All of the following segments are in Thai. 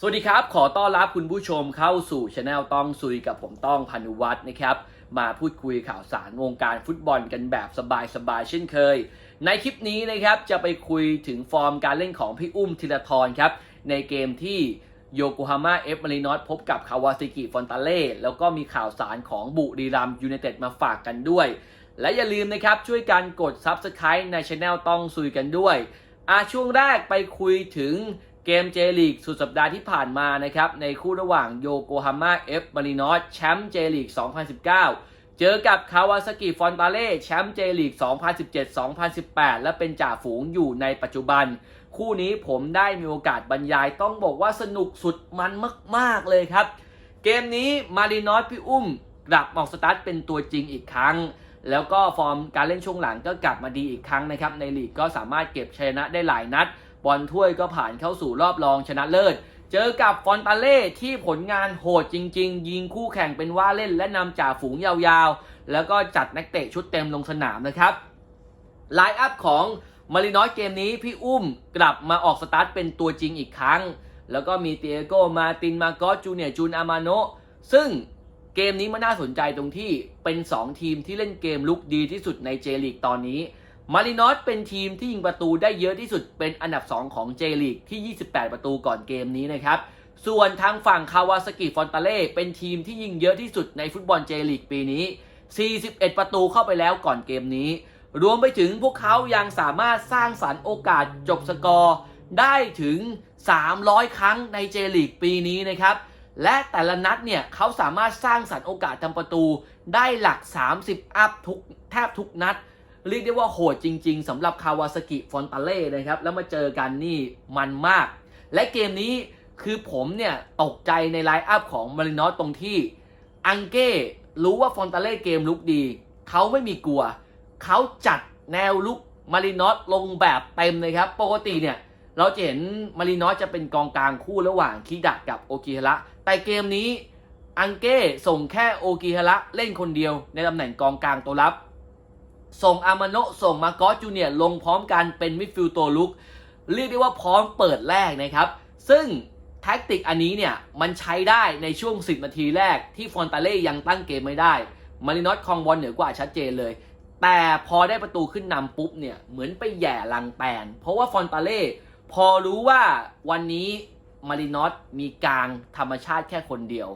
สวัสดีครับ ขอต้อนรับคุณผู้ชมเข้าสู่ช anel ต้องซุยกับผมต้องพานุวัฒน์นะครับ มาพูดคุยข่าวสารวงการฟุตบอลกันแบบสบายๆเช่นเคย ในคลิปนี้นะครับจะไปคุยถึงฟอร์มการเล่นของพี่อุ้มธีรทรครับ ในเกมที่โยโกฮาม่าเอฟมารินอสพบกับคาวาซิกิฟอนตาเล่แล้วก็มีข่าวสารของบุรีรัมยูไนเต็ดมาฝากกันด้วย และอย่าลืมนะครับช่วยกันกด Subscribe ในช anel ต้องซุยกันด้วยอาช่วงแรกไปคุยถึงเกมเจลีกสุดสัปดาห์ที่ผ่านมานะครับในคู่ระหว่างโยโกฮาม่าเอฟมารินอสแชมป์เจลีก 2019 เจอกับคาวาซากิฟอนตาเล่แชมป์เจลีก 2017-2018 และเป็นจ่าฝูงอยู่ในปัจจุบัน คู่นี้ผมได้มีโอกาสบรรยายต้องบอกว่าสนุกสุดมันมาก ๆ เลยครับ เกมนี้มารินอสพี่อุ้มกลับออกสตาร์ทเป็นตัวจริงอีกครั้งแล้วก็ฟอร์มการเล่นช่วงหลังก็กลับมาดีอีกครั้งนะครับในลีกก็สามารถเก็บชัยชนะได้หลายนัด บอลถ้วยก็ผ่านเข้าสู่รอบรองชนะเลิศ เจอกับฟอนตาเล่ที่ผลงานโหดจริง ๆ ยิงคู่แข่งเป็นว่าเล่นและนำจ่าฝูงยาวๆ แล้วก็จัดนักเตะชุดเต็มลงสนามนะครับไลน์อัพของมารินอสเกมนี้พี่อุ้มกลับมาออกสตาร์ทเป็นตัวจริงอีกครั้ง แล้วก็มีเตียโกมาตินมาโกสจูเนียจูนอามาโนซึ่งเกมนี้มันน่าสนใจตรงที่เป็น 2 ทีมที่เล่นเกมลุกดีที่สุดในเจลีกตอนนี้ มารินอสเป็นทีมที่ยิงประตูได้เยอะที่สุดเป็นอันดับ 2 ของเจลีกที่ 28 ประตูก่อนเกมนี้นะครับ ส่วนทางฝั่งคาวาสกิฟอนตาเล่เป็นทีมที่ยิงเยอะที่สุดในฟุตบอลเจลีกปีนี้ 41 ประตูเข้าไปแล้วก่อนเกมนี้ รวมไปถึงพวกเขายังสามารถสร้างสรรค์โอกาสจบสกอร์ ได้ถึง 300 ครั้งในเจลีกปีนี้นะครับและแต่ละนัดเนี่ยเขาสามารถสร้างสรรค์โอกาสทำประตูได้หลัก 30 อัพทุกแทบทุกนัด เรียกได้ว่าโหดจริง ๆสำหรับคาวาสกิฟอนตาเล่นะครับ แล้วมาเจอกันนี่มันมาก และเกมนี้คือผมเนี่ย ตกใจในไลน์อัพของมารินอสตรงที่ อังเก้รู้ว่าฟอนตาเล่เกมลุกดี เขาไม่มีกลัว เขาจัดแนวลุกมารินอสลงแบบเต็มเลยครับ ปกติเนี่ย เราจะเห็นมารินอสจะเป็นกองกลางคู่ระหว่างคิดะกับโอกิฮาระ แต่เกมนี้อังเก้ส่งแค่โอกิฮาระเล่นคนเดียวในตำแหน่งกองกลางตัวรับ ส่งอามาโนะส่งมาโกจูเนียลงพร้อมกันเป็นมิดฟิลด์ตัวลุก เรียกได้ว่าพร้อมเปิดแรกนะครับ ซึ่งแท็กติกอันนี้เนี่ย มันใช้ได้ในช่วง 10 นาทีแรกที่ฟอนตาเล่ยังตั้งเกมไม่ได้มารินอสคองบอลเหนือกว่าชัดเจนเลย แต่พอได้ประตูขึ้นนำปุ๊บเนี่ย เหมือนไปแย่ลังแตนเพราะว่าฟอนตาเล่พอรู้ว่าวันนี้มารินอสมีกลางธรรมชาติแค่คนเดียว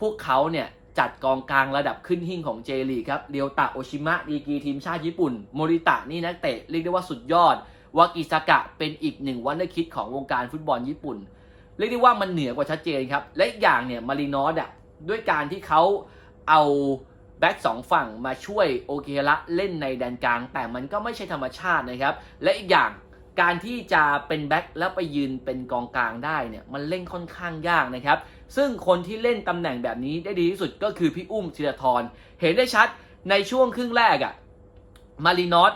พวกเขาเนี่ย จัดกองกลางระดับขึ้นหิ่งของเจลีครับเรียวตะโอชิมะดีกีทีมชาติญี่ปุ่น โมริตะนี่นักเตะเรียกได้ว่าสุดยอด วากิซากะเป็นอีกหนึ่งวันเดอร์คิดของวงการฟุตบอลญี่ปุ่น เรียกได้ว่ามันเหนือกว่าชัดเจนครับ และอีกอย่างเนี่ยมารินอสอะด้วยการที่เขาเอาแบ็กสองฝั่งมาช่วยโอเคระเล่นในแดนกลาง แต่มันก็ไม่ใช่ธรรมชาตินะครับ และอีกอย่าง การที่จะเป็นแบ็กแล้วไปยืนเป็นกองกลางได้เนี่ยมันเล่นค่อนข้างยากนะครับ ซึ่งคนที่เล่นตำแหน่งแบบนี้ได้ดีที่สุดก็คือพี่อุ้มธีรทรเห็นได้ชัดในช่วงครึ่งแรกอะ่ะมารินอส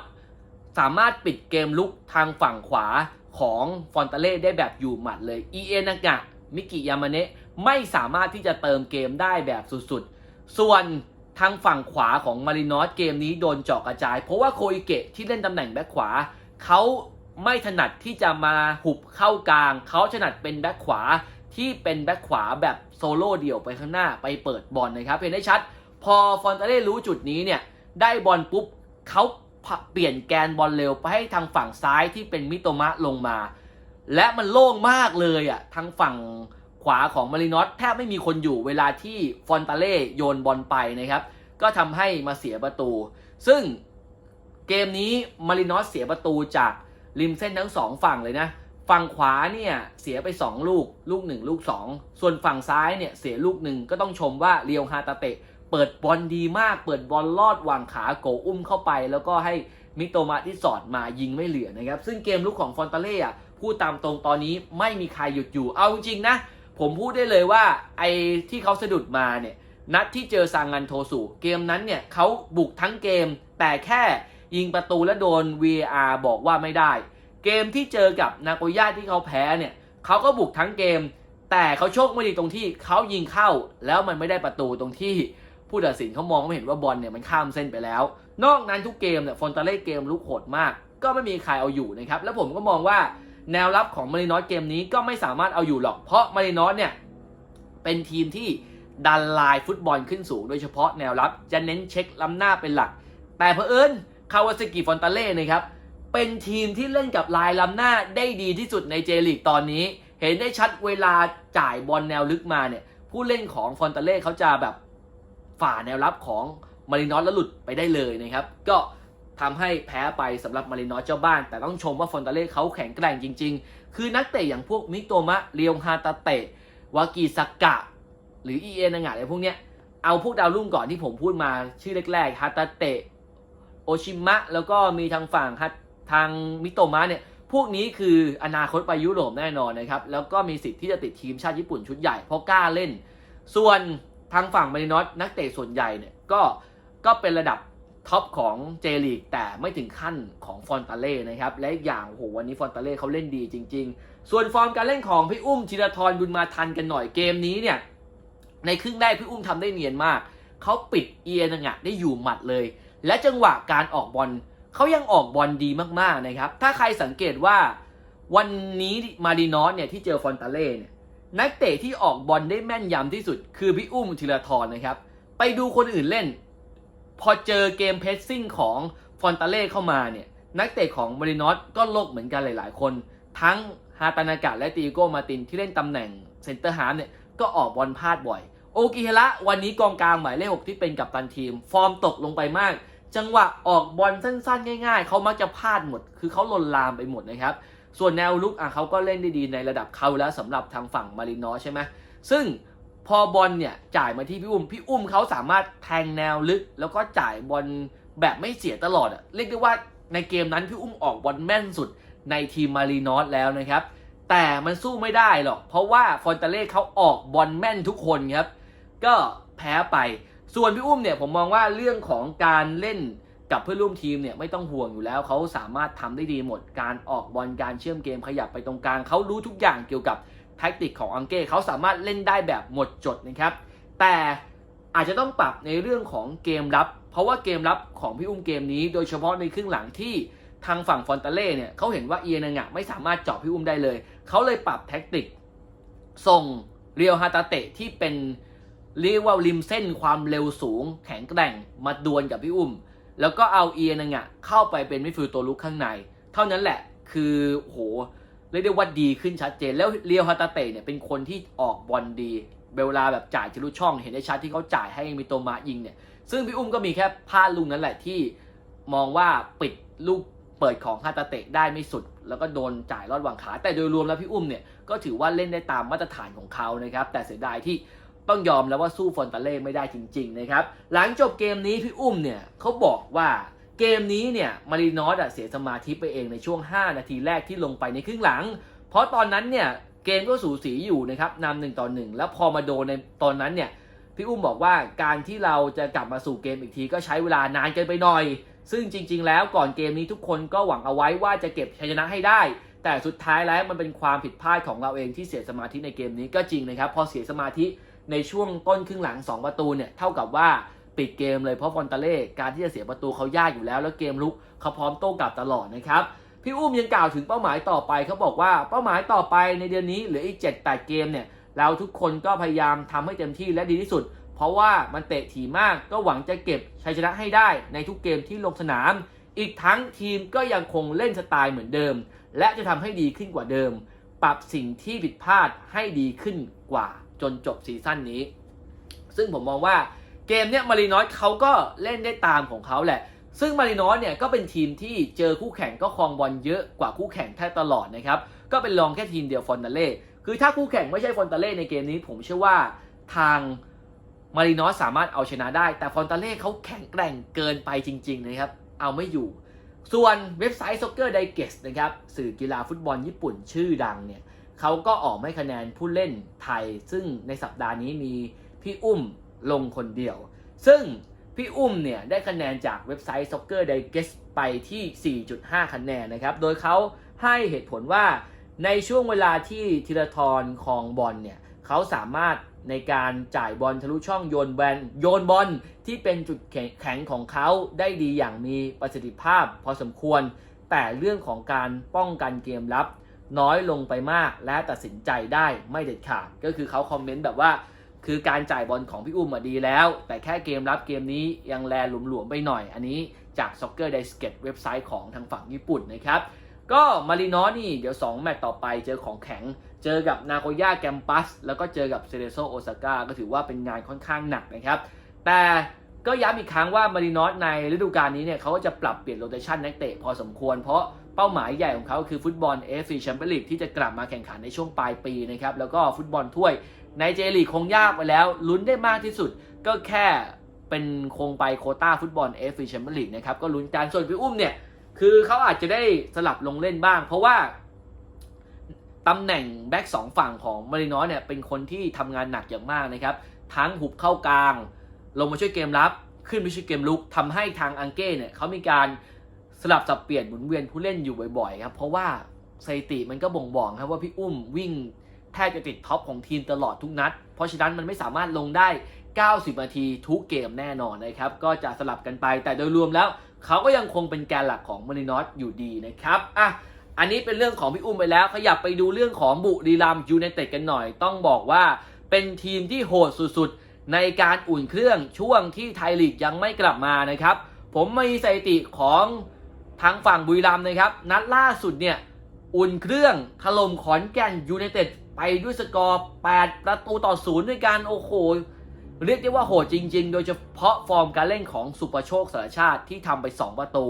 สามารถปิดเกมลุกทางฝั่งขวาของฟอนตาเล่ได้แบบอยู่หมัดเลยเอเอนากะมิกิยามาเนะไม่สามารถที่จะเติมเกมได้แบบสุดๆ ส่วนทางฝั่งขวาของมารินอสเกมนี้โดนเจาะกระจาย เพราะว่าโคอิเกะที่เล่นตำแหน่งแบ็คขวาเขา ไม่ถนัดที่จะมาหุบเข้ากลาง เขาถนัดเป็นแบ็คขวาที่เป็นแบ็คขวาแบบโซโล่เดี่ยวไปข้างหน้าไปเปิดบอลนะครับเห็นได้ชัด พอฟอนตาเล่รู้จุดนี้เนี่ยได้บอลปุ๊บเขาเปลี่ยนแกนบอลเร็วไปให้ทางฝั่งซ้ายที่เป็นมิโตมะลงมา และมันโล่งมากเลยอะทางฝั่งขวาของมารินอสแทบไม่มีคนอยู่เวลาที่ฟอนตาเล่โยนบอลไปนะครับ ก็ทำให้มาเสียประตู ซึ่งเกมนี้มารินอสเสียประตูจาก ริมเส้นทั้งสองฝั่งเลยนะ ฝั่งขวาเนี่ยเสียไป 2 ลูก ลูก 1 ลูก 2 ส่วนฝั่งซ้ายเนี่ยเสียลูกหนึ่งก็ต้องชมว่าเรียวฮาตาเตะ เปิดบอลดีมาก เปิดบอลลอดวางขาโกอุ้มเข้าไป แล้วก็ให้มิโตมะที่สอดมายิงไม่เหลือนะครับ ซึ่งเกมลุกของฟอนตาเล่อะพูดตามตรงตอนนี้ไม่มีใครหยุดอยู่ เอาจริงๆนะ ผมพูดได้เลยว่าไอ้ที่เขาสะดุดมาเนี่ยนัดที่เจอซางงันโทสุเกมนั้นเนี่ยเขาบุกทั้งเกมแต่แค่ ยิงประตูและโดน VAR บอกว่าไม่ได้ เกมที่เจอกับนาโกย่าที่เขาแพ้เนี่ยเขาก็บุกทั้งเกม แต่เขาโชคไม่ดีตรงที่เขายิงเข้าแล้วมันไม่ได้ประตูตรงที่ผู้ตัดสินเขามองไม่เห็นว่าบอลเนี่ยมันข้ามเส้นไปแล้ว นอกนั้นทุกเกมเนี่ยฟอนตาเล่เกมลุกโหดมาก ก็ไม่มีใครเอาอยู่นะครับแล้วผมก็มองว่าแนวรับของมารินอสเกมนี้ก็ไม่สามารถเอาอยู่หรอก เพราะมารินอสเนี่ยเป็นทีมที่ดันลายฟุตบอลขึ้นสูง โดยเฉพาะแนวรับจะเน้นเช็คล้ำหน้าเป็นหลัก แต่เผอิญ คาวาซากิฟอนตาเล่นะครับเป็นทีมที่เล่นกับลายล้ำหน้าได้ดีที่สุดในเจลีกตอนนี้ เห็นได้ชัดเวลาจ่ายบอลแนวลึกมาเนี่ย ผู้เล่นของฟอนตาเล่เขาจะแบบฝ่าแนวรับของมารินอสแล้วหลุดไปได้เลยนะครับ ก็ทำให้แพ้ไปสำหรับมารินอสเจ้าบ้าน แต่ต้องชมว่าฟอนตาเล่เขาแข็งแกร่งจริง ๆ คือนักเตะอย่างพวกมิโตมะเรียวฮาตาเตะวากิสกะ หรือ EA นางะอะไรพวกเนี้ยเอาพวกดาวรุ่งก่อนที่ผมพูดมาชื่อแรกๆฮาตาเตะ โอชิมะ แล้วก็มีทางฝั่งฮัทางมิโตมะเนี่ยพวกนี้คืออนาคตไปยุโรปแน่นอนนะครับ แล้วก็มีสิทธิ์ที่จะติดทีมชาติญี่ปุ่นชุดใหญ่เพราะกล้าเล่น ส่วนทางฝั่งมารินอสนักเตะส่วนใหญ่เนี่ยก็ก็เป็นระดับท็อปของเจลีกแต่ไม่ถึงขั้นของฟอนตาเล่นะครับ และอย่างโหวันนี้ฟอนตาเล่เขาเล่นดีจริง ๆ ส่วนฟอร์มการเล่นของพี่อุ้มธีรทรบุญมาทันกันหน่อยเกมนี้เนี่ยในครึ่งแรกพี่อุ้มทำได้เนียนมากเขาปิดเอียนงะได้อยู่หมัดเลย และจังหวะการออกบอลเขายังออกบอลดีมากๆนะครับ ถ้าใครสังเกตว่าวันนี้มาดินอสเนี่ยที่เจอฟอนตาเล่เนี่ยนักเตะที่ออกบอลได้แม่นยำที่สุด คือพี่อุ้มธีรทรนะครับ ไปดูคนอื่นเล่น พอเจอเกมเพสซิ่งของฟอนตาเล่เข้ามาเนี่ยนักเตะของมารินอสก็โลกเหมือนกันหลาย ๆ คน ทั้งฮาตานากะและตีโกมาตินที่เล่นตำแหน่งเซนเตอร์ฮาร์เนี่ยก็ออกบอลพลาดบ่อย โอกิเฮระวันนี้กองกลางหมายเลขหกที่เป็นกัปตันทีม ฟอร์มตกลงไปมาก จังหวะออกบอลสั้นๆ ง่าย ๆ เขามักจะพลาดหมด คือเขาลนลามไปหมดนะครับ ส่วนแนวลุกอะเขาก็เล่นได้ดีในระดับเขาแล้วสำหรับทางฝั่งมารินอสใช่ไหมซึ่งพอบอลเนี่ยจ่ายมาที่พี่อุ้ม พี่อุ้มเขาสามารถแทงแนวลึก แล้วก็จ่ายบอลแบบไม่เสียตลอดอะเรียกได้ว่าในเกมนั้นพี่อุ้มออกบอลแม่นสุดในทีมมารินอสแล้วนะครับ แต่มันสู้ไม่ได้หรอก เพราะว่าฟอนตาเล่เขาออกบอลแม่นทุกคนครับ ก็แพ้ไป ส่วนพี่อุ้มเนี่ยผมมองว่าเรื่องของการเล่นกับเพื่อนร่วมทีมเนี่ยไม่ต้องห่วงอยู่แล้ว เขาสามารถทำได้ดีหมด การออกบอลการเชื่อมเกมขยับไปตรงกลางเขารู้ทุกอย่างเกี่ยวกับแท็กติกของอังเก้เขาสามารถเล่นได้แบบหมดจดนะครับ แต่อาจจะต้องปรับในเรื่องของเกมรับ เพราะว่าเกมรับของพี่อุ้มเกมนี้ โดยเฉพาะในครึ่งหลังที่ทางฝั่งฟอนตาเล่เนี่ยเขาเห็นว่าเอียนงะไม่สามารถเจาะพี่อุ้มได้เลย เขาเลยปรับแท็กติก ส่งเรียวฮาตาเตะที่เป็น เรียกว่าริมเส้นความเร็วสูง แข็งแกร่งมาดวลกับพี่อุ้ม แล้วก็เอาเอียนงะเข้าไปเป็นมิดฟิลด์ตัวลุกข้างใน เท่านั้นแหละคือโหเรียกได้ว่าดีขึ้นชัดเจน แล้วเรียวฮาตาเตะเนี่ยเป็นคนที่ออกบอลดีเวลาแบบจ่ายทะลุช่องเห็นได้ชัดที่เขาจ่ายให้มิโตมะยิงเนี่ย ซึ่งพี่อุ้มก็มีแค่พลาดลูกนั้นแหละที่มองว่าปิดลูกเปิดของฮาตาเตะได้ไม่สุด แล้วก็โดนจ่ายลอดวางขา แต่โดยรวมแล้วพี่อุ้มเนี่ยก็ถือว่าเล่นได้ตามมาตรฐานของเขานะครับ แต่เสียดายที่ ต้องยอมแล้วว่าสู้ฟอนตาเล่ไม่ได้จริงๆนะครับ หลังจบเกมนี้พี่อุ้มเนี่ยเขาบอกว่าเกมนี้เนี่ยมารีนอสอะเสียสมาธิไปเองในช่วง 5 นาทีแรกที่ลงไปในครึ่งหลัง เพราะตอนนั้นเนี่ยเกมก็สูสีอยู่นะครับนำหนึ่งต่อหนึ่งแล้วพอมาโดนในตอนนั้นเนี่ยพี่อุ้มบอกว่าการที่เราจะกลับมาสู่เกมอีกทีก็ใช้เวลานานเกินไปหน่อย ซึ่งจริง ๆ แล้วก่อนเกมนี้ทุกคนก็หวังเอาไว้ว่าจะเก็บชัยชนะให้ได้ แต่สุดท้ายแล้วมันเป็นความผิดพลาดของเราเองที่เสียสมาธิในเกมนี้ก็จริงนะครับพอเสียสมาธิ ในช่วงต้นครึ่งหลัง 2 ประตูเนี่ยเท่ากับว่าปิดเกมเลยเพราะฟอนตาเล่การที่จะเสียประตูเขายากอยู่แล้ว แล้วเกมลุกเขาพร้อมโต้กลับตลอดนะครับพี่อุ้มยังกล่าวถึงเป้าหมายต่อไปเขาบอกว่าเป้าหมายต่อไปในเดือนนี้เหลืออีก 7-8 เกมเนี่ยเราทุกคนก็พยายามทำให้เต็มที่และดีที่สุด เพราะว่ามันเตะถี่มากก็หวังจะเก็บชัยชนะให้ได้ในทุกเกมที่ลงสนาม อีกทั้งทีมก็ยังคงเล่นสไตล์เหมือนเดิม และจะทำให้ดีขึ้นกว่าเดิม ปรับสิ่งที่ผิดพลาดให้ดีขึ้นกว่า จนจบซีซั่นนี้ ซึ่งผมมองว่าเกมเนี้ยมารีนอสเขาก็เล่นได้ตามของเขาแหละ ซึ่งมารินอสเนี่ยก็เป็นทีมที่เจอคู่แข่งก็ครองบอลเยอะกว่าคู่แข่งแทบตลอดนะครับ ก็เป็นรองแค่ทีมเดียวฟอนตาเล่คือถ้าคู่แข่งไม่ใช่ฟอนตาเล่ในเกมนี้ ผมเชื่อว่าทางมารินอสสามารถเอาชนะได้ แต่ฟอนตาเล่เขาแข็งแกร่งเกินไปจริง ๆ นะครับ เอาไม่อยู่ ส่วนเว็บไซต์ Soccer Digest นะครับ สื่อกีฬาฟุตบอลญี่ปุ่นชื่อดังเนี่ย เขาก็ออกให้คะแนนผู้เล่นไทย ซึ่งในสัปดาห์นี้มีพี่อุ้มลงคนเดียว ซึ่งพี่อุ้มเนี่ยได้คะแนนจากเว็บไซต์ Soccer Digest ไปที่ 4.5 คะแนนนะครับ โดยเขาให้เหตุผลว่าในช่วงเวลาที่ธีรทรคองบอลเนี่ยเขาสามารถในการจ่ายบอลทะลุช่องโยนแบนโยนบอลที่เป็นจุดแข็งของเขาได้ดีอย่างมีประสิทธิภาพพอสมควร แต่เรื่องของการป้องกันเกมรับ น้อยลงไปมาก และตัดสินใจได้ไม่เด็ดขาด ก็คือเขาคอมเมนต์แบบว่า คือการจ่ายบอลของพี่อุ้มะดีแล้ว แต่แค่เกมรับเกมนี้ยังแลหลวมๆไปหน่อย อันนี้จาก Soccer d i s c e t เว็บไซต์ของทางฝั่งญี่ปุ่นนะครับ ก็มารินอนี่เดี๋ยว 2 แมตตช์ต่อไปเจอของแข็ง เจอกับนาโกย่าแกมปัส แล้วก็เจอกับเซเรโซโอซาก้าก็ถือว่าเป็นงานค่อนข้างหนักนะครับ แต่ก็ย้ำอีกครั้งว่ามารินอสในฤดูกาลนี้เนี่ยเขาก็จะปรับเปลี่ยนโรเตชันนักเตะพอสมควรเพราะ เป้าหมายใหญ่ของเขาคือฟุตบอลเอฟซีแชมเปี้ยนลีกที่จะกลับมาแข่งขันในช่วงปลายปีนะครับแล้วก็ฟุตบอลถ้วยในเจลีกคงยากไปแล้ว ลุ้นได้มากที่สุดก็แค่เป็นคงไปโคต้าฟุตบอลเอฟซีแชมเปี้ยนลีกนะครับก็ลุ้นการส่วนพี่อุ้มเนี่ยคือเขาอาจจะได้สลับลงเล่นบ้าง เพราะว่าตำแหน่งแบ็กสองฝั่งของมารินอสเนี่ยเป็นคนที่ทำงานหนักอย่างมากนะครับ ทั้งหุบเข้ากลาง ลงมาช่วยเกมรับ ขึ้นไปช่วยเกมลุกทำให้ทางอังเก้เนี่ยเขามีการ สลับสับเปลี่ยนหมุนเวียนผู้เล่นอยู่บ่อยๆครับเพราะว่าสถิติมันก็บ่งบอกครับว่าพี่อุ้มวิ่งแทบจะติดท็อปของทีมตลอดทุกนัด เพราะฉะนั้นมันไม่สามารถลงได้ 90 นาทีทุกเกมแน่นอนนะครับ ก็จะสลับกันไปแต่โดยรวมแล้ว เขาก็ยังคงเป็นแกนหลักของมารินอสอยู่ดีนะครับอะอันนี้เป็นเรื่องของพี่อุ้มไปแล้ว ขยับไปดูเรื่องของบุรีรัมยูไนเต็ดกันหน่อย ต้องบอกว่าเป็นทีมที่โหดสุดๆ ในการอุ่นเครื่องช่วงที่ไทยลีกยังไม่กลับมานะครับ ผมมีสถิติของ ทางฝั่งบุรีรัมย์นะครับ นัดล่าสุดเนี่ย อุ่นเครื่องถล่มขอนแก่นยูไนเต็ดไปด้วยสกอร์ 8 ประตูต่อศูนย์ด้วยกันโอ้โห เรียกได้ว่าโหดจริง ๆ โดยเฉพาะฟอร์มการเล่นของสุปโชคสารชาติที่ทำไป 2 ประตู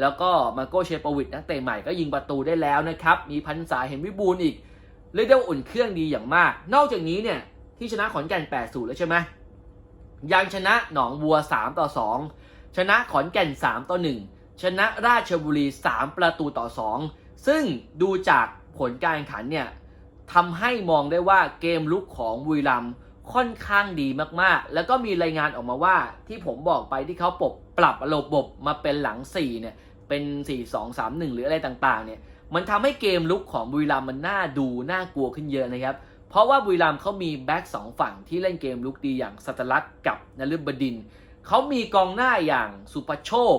แล้วก็มาโกเชปวิดนักเตะใหม่ก็ยิงประตูได้แล้วนะครับ มีพันษาเห็นวิบูลอีก เรียกได้ว่าอุ่นเครื่องดีอย่างมาก นอกจากนี้เนี่ยที่ชนะขอนแก่น8-0แล้วใช่ไหมยังชนะหนองบัว 3 ต่อ 2 ชนะขอนแก่น 3 ต่อ 1 ชนะราชบุรี 3 ประตูต่อ 2 ซึ่งดูจากผลการแข่งขันเนี่ยทำให้มองได้ว่าเกมลุกของบุรีรัมค่อนข้างดีมากๆ แล้วก็มีรายงานออกมาว่าที่ผมบอกไปที่เขาปรับปรับระบบมาเป็นหลัง 4 เนี่ย เป็น 4 2 3 1 หรืออะไรต่างๆ เนี่ย มันทำให้เกมลุกของบุรีรัมมันน่าดู น่ากลัวขึ้นเยอะนะครับ เพราะว่าบุรีรัมเขามีแบ็กสองฝั่งที่เล่นเกมลุกดีอย่างสัตลักษ์กับนฤบดิน เขามีกองหน้าอย่างสุปโชค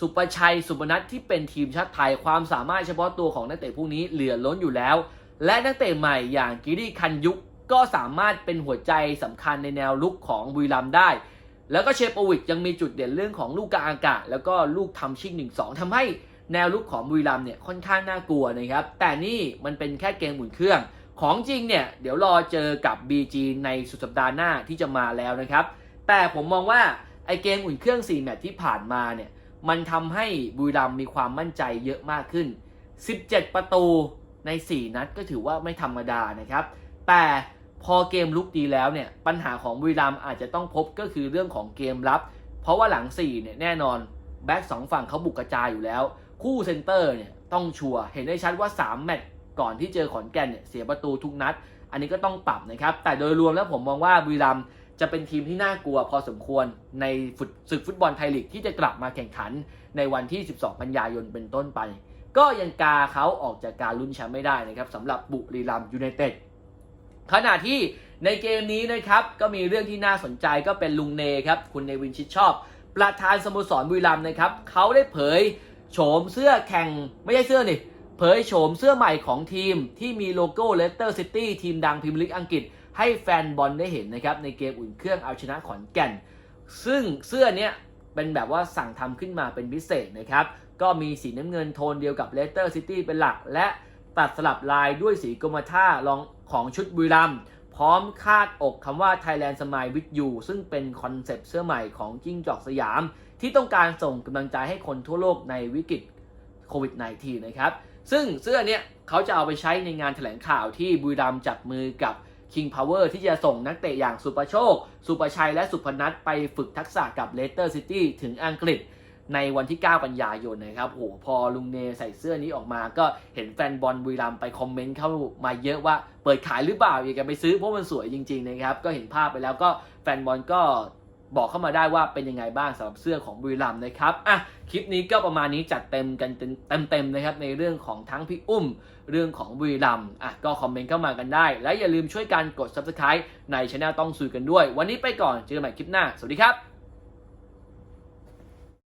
สุประชัยสุปนัทที่เป็นทีมชาติไทยความสามารถเฉพาะตัวของนักเตะพวกนี้เหลือล้นอยู่แล้ว และนักเตะใหม่อย่างกิริคันยุกก็สามารถเป็นหัวใจสำคัญในแนวลุกของบุรีรัมได้ แล้วก็เชโปวิกยังมีจุดเด่นเรื่องของลูกกลางอากาศ แล้วก็ลูกทำชิงหนึ่งสองทำให้แนวลุกของบุรีรัมเนี่ยค่อนข้างน่ากลัวนะครับ แต่นี่มันเป็นแค่เกมหมุนเครื่อง ของจริงเนี่ยเดี๋ยวรอเจอกับ BG ในสุดสัปดาห์หน้าที่จะมาแล้วนะครับ แต่ผมมองว่าไอเกมอุ่นเครื่อง4แมตช์ที่ผ่านมาเนี่ย มันทำให้บุรีรัมมีความมั่นใจเยอะมากขึ้น 17 ประตูใน 4 นัดก็ถือว่าไม่ธรรมดานะครับ แต่พอเกมลุกดีแล้วเนี่ยปัญหาของบุรีรัมอาจจะต้องพบก็คือเรื่องของเกมรับ เพราะว่าหลัง4เนี่ยแน่นอนแบ็กสองฝั่งเขาบุกกระจายอยู่แล้ว คู่เซนเตอร์เนี่ยต้องชัวร์เห็นได้ชัดว่า 3 แมตช์ก่อนที่เจอขอนแก่นเนี่ยเสียประตูทุกนัด อันนี้ก็ต้องปรับนะครับ แต่โดยรวมแล้วผมมองว่าบุรีรัมย์ จะเป็นทีมที่น่ากลัวพอสมควรในฟุตศึกฟุตบอลไทยลีกที่จะกลับมาแข่งขันในวันที่ 12 กันยายนเป็นต้นไป ก็ยังกาเขาออกจากการลุ้นแชมป์ไม่ได้นะครับสำหรับบุรีรัมยูไนเต็ดขณะที่ในเกมนี้นะครับก็มีเรื่องที่น่าสนใจก็เป็นลุงเนครับคุณเนวินชิดชอบ ประธานสโมสรบุรีรัมนะครับเขาได้เผยโฉมเสื้อแข่งไม่ใช่เสื้อนี่เผยโฉมเสื้อใหม่ของทีมที่มีโลโก้เลสเตอร์ซิตี้ทีมดังพรีเมียร์ลีกอังกฤษ ให้แฟนบอลได้เห็นนะครับในเกมอุ่นเครื่องเอาชนะขอนแก่น ซึ่งเสื้อเนี้ยเป็นแบบว่าสั่งทำขึ้นมาเป็นพิเศษนะครับ ก็มีสีน้ำเงินโทนเดียวกับเลสเตอร์ซิตี้เป็นหลัก และตัดสลับลายด้วยสีกรมท่ารองของชุดบุรีรัมย์พร้อมคาดอกคำว่า Thailand Smile with You ซึ่งเป็นคอนเซปต์เสื้อใหม่ของจิ้งจอกสยาม ที่ต้องการส่งกำลังใจให้คนทั่วโลกในวิกฤตโควิด -19 นะครับ ซึ่งเสื้อเนี้ยเขาจะเอาไปใช้ในงานแถลงข่าวที่บุรีรัมย์จับมือกับ King Power ที่จะส่งนักเตะอย่างสุประโชค สุประชัย และสุพนัทไปฝึกทักษะกับเลสเตอร์ซิตี้ถึงอังกฤษในวันที่ 9 กันยายนนะครับโหพอลุงเนใส่เสื้อนี้ออกมา ก็เห็นแฟนบอลบุรีรัมไปคอมเมนต์เข้ามาเยอะว่าเปิดขายหรือเปล่าอยากจะไปซื้อเพราะมันสวยจริงๆนะครับ ก็เห็นภาพไปแล้วก็แฟนบอลก็บอกเข้ามาได้ว่าเป็นยังไงบ้างสำหรับเสื้อของบุรีรัมนะครับ อะ คลิปนี้ก็ประมาณนี้จัดเต็มกันเต็มๆนะครับในเรื่องของทั้งพี่อุ้ม เรื่องของบุรีรัมอะก็คอมเมนต์เข้ามากันได้ และอย่าลืมช่วยกันกด subscribe ในช anel ต้องสุยกันด้วย วันนี้ไปก่อนเจอกันใหม่คลิปหน้า สวัสดีครับ